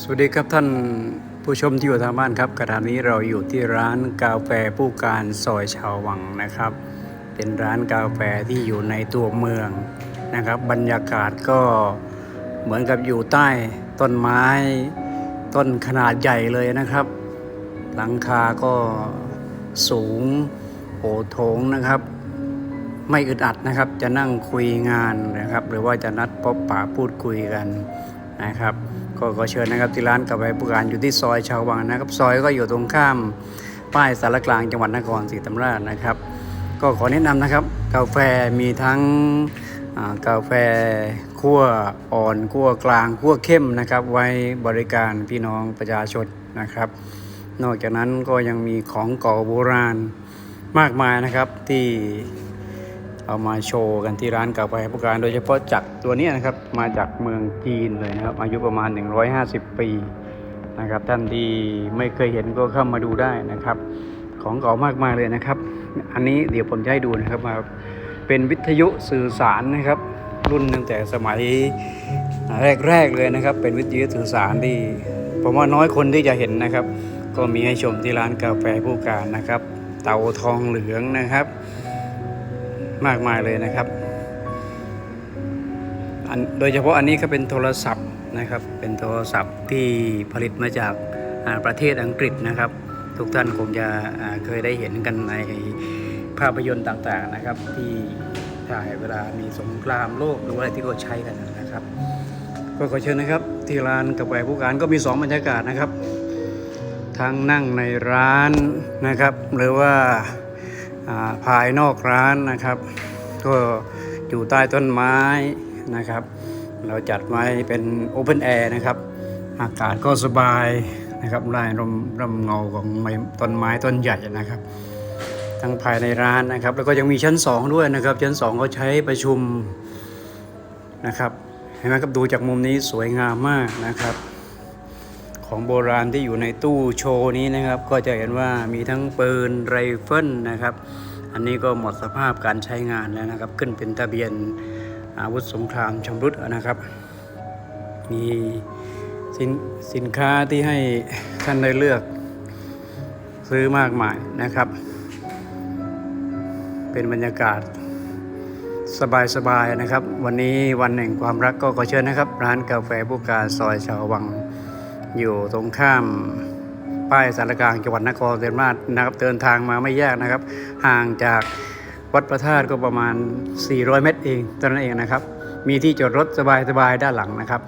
สวัสดีครับท่านผู้ชมที่อยู่ทางบ้านครับขณะนี้เราอยู่ที่ร้านกาแฟผู้การซอยชาววังนะครับ เป็นร้านกาแฟที่อยู่ในตัวเมืองนะครับ บรรยากาศก็เหมือนกับอยู่ใต้ต้นไม้ต้นขนาดใหญ่เลยนะครับ หลังคาก็สูงโอโถงนะครับ ไม่อึดอัดนะครับ จะนั่งคุยงานนะครับ หรือว่าจะนัดพบปะพูดคุยกัน นะครับก็ขอเชิญนะครับที่ร้านกาแฟผู้การอยู่ที่ซอยชาววังนะครับ ซอยก็อยู่ตรงข้ามป้ายสารกลางจังหวัดนครศรีธรรมราชนะครับ ก็ขอแนะนำนะครับ กาแฟมีทั้งกาแฟคั่วอ่อนคั่วกลางคั่วเข้มนะครับ ไว้บริการพี่น้องประชาชนนะครับ นอกจากนั้นก็ยังมีของเก่าโบราณมากมายนะครับที่ เอามาโชว์กันที่ร้านกาแฟผู้การโดยเฉพาะจักรตัวนี้นะครับมาจากเมืองจีนเลยนะครับ อายุประมาณ 150 ปีนะครับ ท่านที่ไม่เคยเห็นก็เข้ามาดูได้นะครับ ของเก่ามากมายเลยนะครับ อันนี้เดี๋ยวผมจะให้ดูนะครับมาเป็นวิทยุสื่อสารนะครับ รุ่นตั้งแต่สมัยแรกๆเลยนะครับ เป็นวิทยุสื่อสารที่ผมว่าน้อยคนที่จะเห็นนะครับ ก็มีให้ชมที่ร้านกาแฟผู้การนะครับ เตาทองเหลืองนะครับ มากมายเลยนะครับอันโดยเฉพาะอันนี้ก็เป็นโทรศัพท์นะครับ เป็นโทรศัพท์ที่ผลิตมาจากประเทศอังกฤษนะครับ ทุกท่านคงจะเคยได้เห็นกันในภาพยนตร์ต่างๆนะครับ ที่ถ่ายเวลามีสงครามโลกหรืออะไรที่เขาใช้กันนะครับ ก็ขอเชิญนะครับ ที่ร้านกาแฟผู้การก็มีสองบรรยากาศนะครับ ทั้งนั่งในร้านนะครับ หรือว่า ภายนอกร้านนะครับ ก็อยู่ใต้ต้นไม้นะครับ เราจัดไว้เป็นโอเพนแอร์นะครับ อากาศก็สบายนะครับไล่ร่มร่มเงาของไม้ต้นไม้ต้นใหญ่นะครับ ทั้งภายในร้านนะครับ แล้วก็ยังมีชั้น 2 ด้วยนะครับ ชั้น2เขาใช้ประชุมนะครับเห็นไหมครับดูจากมุมนี้สวยงามมากนะครับ ของโบราณที่อยู่ในตู้โชว์นี้นะครับ ก็จะเห็นว่ามีทั้งปืนไรเฟิลนะครับ อันนี้ก็หมดสภาพการใช้งานแล้วนะครับ ขึ้นเป็นทะเบียนอาวุธสงครามชำรุดนะครับ มีสินสินค้าที่ให้ท่านได้เลือกซื้อมากมายนะครับ เป็นบรรยากาศสบายๆนะครับ วันนี้วันแห่งความรักก็ขอเชิญนะครับ ร้านกาแฟบุกาซอยชาววัง อยู่ตรงข้ามป้ายสารกลางจังหวัดนครศรีธรรมราชนะครับเดินทางมาไม่ยากนะครับ ห่างจากวัดพระธาตุก็ประมาณ 400 เมตรเองตอนนั้นเองนะครับ มีที่จอดรถสบายๆด้านหลังนะครับ